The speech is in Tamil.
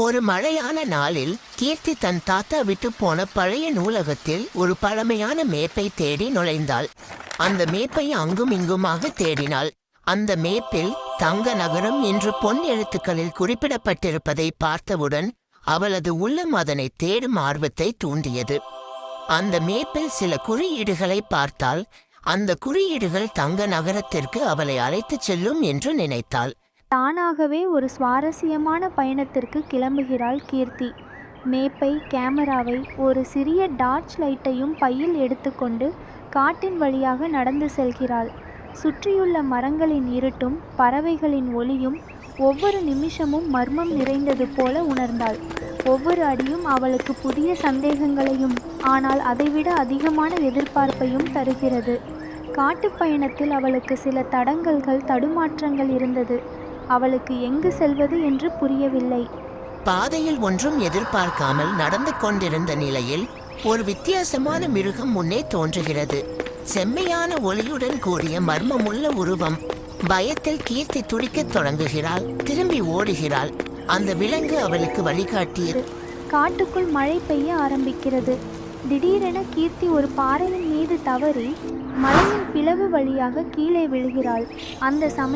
ஒரு மழையான நாளில் கீர்த்தி தன் தாத்தா விட்டு போன பழைய நூலகத்தில் ஒரு பழமையான மேப்பை தேடி நுழைந்தாள். அந்த மேப்பை அங்கும் இங்குமாக தேடினாள். அந்த மேப்பில் தங்க நகரம் என்று பொன் எழுத்துக்களில் குறிப்பிடப்பட்டிருப்பதை பார்த்தவுடன் அவளது உள்ளம் அதனை தேடும் ஆர்வத்தை தூண்டியது. அந்த மேப்பில் சில குறியீடுகளை பார்த்தால் அந்த குறியீடுகள் தங்க நகரத்திற்கு அவளை அழைத்துச் செல்லும் என்று நினைத்தாள். தானாகவே ஒரு சுவாரஸ்யமான பயணத்திற்கு கிளம்புகிறாள் கீர்த்தி. மேப்பை கேமராவை ஒரு சிறிய டார்ச் லைட்டையும் பையில் எடுத்துக்கொண்டு காட்டின் வழியாக நடந்து செல்கிறாள். சுற்றியுள்ள மரங்களின் இருட்டும் பறவைகளின் ஒளியும் ஒவ்வொரு நிமிஷமும் மர்மம் நிறைந்தது போல உணர்ந்தாள். ஒவ்வொரு அடியும் அவளுக்கு புதிய சந்தேகங்களையும் ஆனால் அதைவிட அதிகமான எதிர்பார்ப்பையும் தருகிறது. காட்டுப் பயணத்தில் அவளுக்கு சில தடங்கல்கள் தடுமாற்றங்கள் இருந்தது. அவளுக்கு எங்கு செல்வது என்று புரியவில்லை. பாதையில் ஒன்றும் எதிர்பார்க்காமல் நடந்து கொண்டிருந்த நிலையில் ஒரு வித்தியாசமான மிருகம் முன்னே தோன்றுகிறது. செம்மையான ஒளியுடன் கூடிய மர்மமுள்ள உருவம் பயத்தில் கீர்த்தி துடிக்கத் தொடங்குகிறாள் திரும்பி ஓடுகிறாள். அந்த விலங்கு அவளுக்கு வழிகாட்டியது. காட்டுக்குள் மழை பெய்ய ஆரம்பிக்கிறது. திடீரென கீர்த்தி ஒரு பாறையின் மீது தவறி மலையின் பிளவு வழியாக கீழே விழுகிறாள். அந்த சமயத்தில்